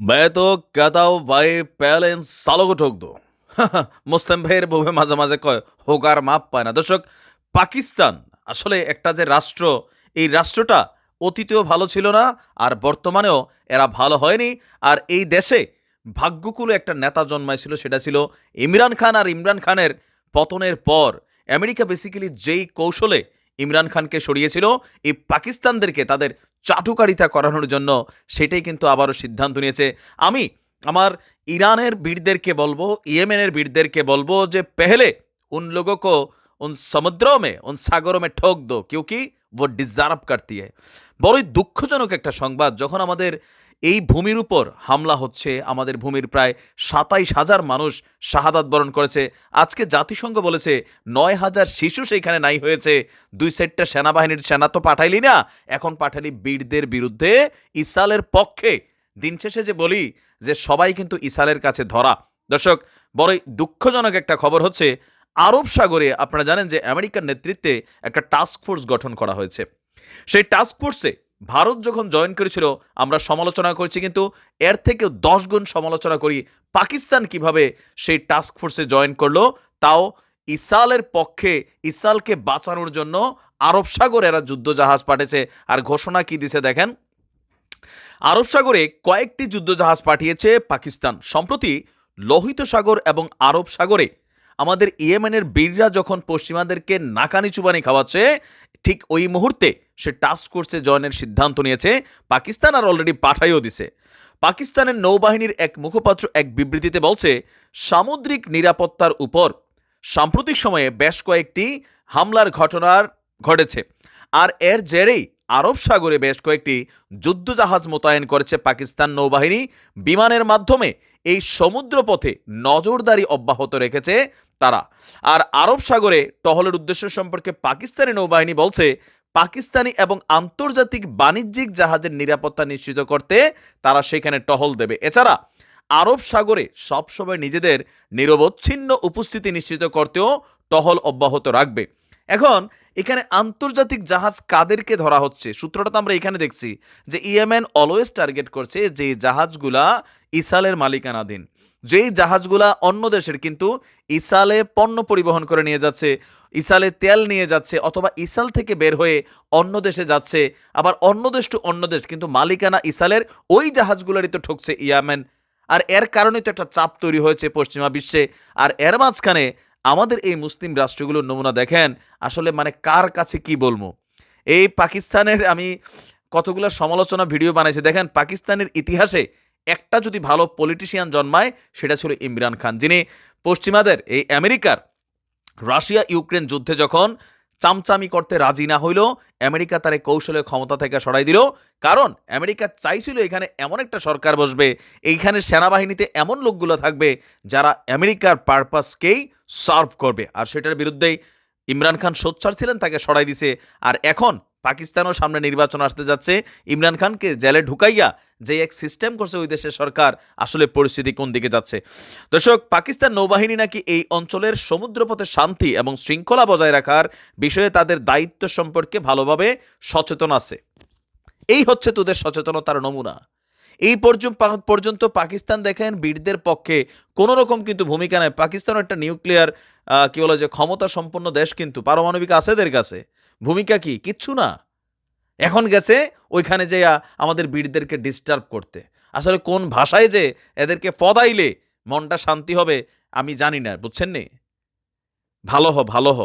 मैं তো কেতাও ভাই পেলে সালোকে ঠোক দো মুসলিম ভাইয়ের বউবে মাঝে মাঝে কয় হোগার মাপ পায় না দর্শক পাকিস্তান আসলে একটা যে রাষ্ট্র এই রাষ্ট্রটা অতীতেও ভালো ছিল না, আর বর্তমানেও এরা ভালো হয়নি। আর এই দেশে ভাগ্যকুলে একটা নেতা জন্মাইছিল, সেটা ছিল ইমরান খান। আর ইমরান খানের পতনের পর আমেরিকা বেসিক্যালি যেই কৌশলে ইমরান খানকে সরিয়েছিল, এই পাকিস্তানদেরকে, তাদের চাটুকারিতা করানোর জন্য সেটাই কিন্তু আবারও সিদ্ধান্ত নিয়েছে। আমি আমার ইরানের বীরদেরকে বলব, ইয়েমেনের বীরদেরকে বলব যে পেহলে উন লোককে উন সমুদ্র মে উন সাগর মে ঠোক দো दो क्योंकि वो डिजार्व करती বড়ই দুঃখজনক একটা সংবাদ, যখন আমাদের এই ভূমির উপর হামলা হচ্ছে। আমাদের ভূমির প্রায় সাতাইশ হাজার মানুষ শাহাদাত বরণ করেছে। আজকে জাতিসংঘ বলেছে, নয় হাজার শিশু সেইখানে নাই হয়েছে। দুই সেটটা সেনাবাহিনীর সেনা তো পাঠাইলি না। এখন পাঠালি বীরদের বিরুদ্ধে ইসালের পক্ষে। দিন শেষে যে বলি যে সবাই কিন্তু ইসালের কাছে ধরা। দর্শক, বড়ই দুঃখজনক একটা খবর হচ্ছে, আরব সাগরে আপনারা জানেন যে আমেরিকার নেতৃত্বে একটা টাস্ক ফোর্স গঠন করা হয়েছে। সেই টাস্ক ফোর্সে ভারত যখন জয়েন করেছিল, আমরা সমালোচনা করছি, কিন্তু এর থেকেও দশ গুণ সমালোচনা করি পাকিস্তান কীভাবে সেই টাস্ক ফোর্সে জয়েন করল, তাও ইসালের পক্ষে, ইসালকে বাঁচানোর জন্য আরব সাগর এরা যুদ্ধজাহাজ পাঠিয়েছে। আর ঘোষণা কি দিছে দেখেন? আরব সাগরে কয়েকটি যুদ্ধজাহাজ পাঠিয়েছে পাকিস্তান। সম্প্রতি লোহিত সাগর এবং আরব সাগরে আমাদের ইয়েমেনের বীররা যখন পশ্চিমাদেরকে নাকানি চুবানি খাওয়াচ্ছে, ঠিক ওই মুহূর্তে সে টাস্ক ফোর্সে জয়েনের সিদ্ধান্ত নিয়েছে। পাকিস্তান আর অলরেডি পাঠাইও দিছে। পাকিস্তানের নৌবাহিনীর এক মুখপাত্র এক বিবৃতিতে বলছে, সামুদ্রিক নিরাপত্তার উপর সাম্প্রতিক সময়ে বেশ কয়েকটি হামলার ঘটনার ঘটেছে। আর এর জেরেই আরব সাগরে বেশ কয়েকটি যুদ্ধজাহাজ মোতায়েন করেছে পাকিস্তান নৌবাহিনী। বিমানের মাধ্যমে এই সমুদ্রপথে নজরদারি অব্যাহত রেখেছে তারা। আর আরব সাগরে টহলের উদ্দেশ্য সম্পর্কে পাকিস্তানি নৌবাহিনী বলছে, পাকিস্তানি এবং আন্তর্জাতিক বাণিজ্যিক জাহাজের নিরাপত্তা নিশ্চিত করতে তারা সেখানে টহল দেবে। এছাড়া, আরব সাগরে সবসময় নিজেদের নিরবচ্ছিন্ন উপস্থিতি নিশ্চিত করতেও টহল অব্যাহত রাখবে। এখন এখানে আন্তর্জাতিক জাহাজ কাদেরকে ধরা হচ্ছে? সূত্রটা তো আমরা এখানে দেখছি যে ইয়েমেন অলওয়েজ টার্গেট করছে যে জাহাজগুলা ইসালের মালিকানাধীন। যেই জাহাজগুলা অন্য দেশের কিন্তু ইসালে পণ্য পরিবহন করে নিয়ে যাচ্ছে, ইসালে তেল নিয়ে যাচ্ছে অথবা ইসাল থেকে বের হয়ে অন্য দেশে যাচ্ছে, আবার অন্য দেশ টু অন্য দেশ কিন্তু মালিকানা ইসালের ওই জাহাজগুলোরই তো ঠকছে ইয়ামেন। আর এর কারণে তো একটা চাপ তৈরি হয়েছে পশ্চিমা বিশ্বে। আর এর মাঝখানে আমাদের এই মুসলিম রাষ্ট্রগুলোর নমুনা দেখেন, আসলে মানে কার কাছে কি বলব? এই পাকিস্তানের আমি কতগুলো সমালোচনা ভিডিও বানাইছি, দেখেন পাকিস্তানের ইতিহাসে একটা যদি ভালো পলিটিশিয়ান জন্মায়, সেটা ছিল ইমরান খান। যিনি পশ্চিমাদের, এই আমেরিকার রাশিয়া ইউক্রেন যুদ্ধে যখন চামচামি করতে রাজি না হইল, আমেরিকা তার কৌশলে ক্ষমতা থেকে সরাই দিল। কারণ আমেরিকা চাইছিল এখানে এমন একটা সরকার বসবে এইখানে সেনাবাহিনীতে এমন লোকগুলো থাকবে যারা আমেরিকার পারপাসকেই সার্ভ করবে। আর সেটার বিরুদ্ধেই ইমরান খান সোচ্চার ছিলেন, তাকে সরাই দিছে। আর এখন পাকিস্তানও সামনে নির্বাচন আসতে যাচ্ছে। ইমরান খানকে জেলে ঢুকাইয়া যে এক সিস্টেম করছে ওই দেশের সরকার, আসলে পরিস্থিতি কোন দিকে যাচ্ছে? দর্শক, পাকিস্তান নৌবাহিনী নাকি এই অঞ্চলের সমুদ্রপথে শান্তি এবং শৃঙ্খলা বজায় রাখার বিষয়ে তাদের দায়িত্ব সম্পর্কে ভালোভাবে সচেতন আছে। এই হচ্ছে তোদের সচেতনতার নমুনা। এই পর্যন্ত পাকিস্তান দেখেন বীরদের পক্ষে কোনো রকম কিন্তু ভূমিকা নেয় পাকিস্তান একটা নিউক্লিয়ার কি বলে যে ক্ষমতা সম্পন্ন দেশ কিন্তু, পারমাণবিক আছে এদের কাছে। ভূমিকা কি? কিচ্ছু না। এখন গেছে, ওইখানে যে আমাদের বীরদেরকে ডিস্টার্ব করতে। আসলে কোন ভাষায় যে এদেরকে ফদাইলে মনটা শান্তি হবে, আমি জানি না, বুঝছেন নি? ভালো হ ভালো হ।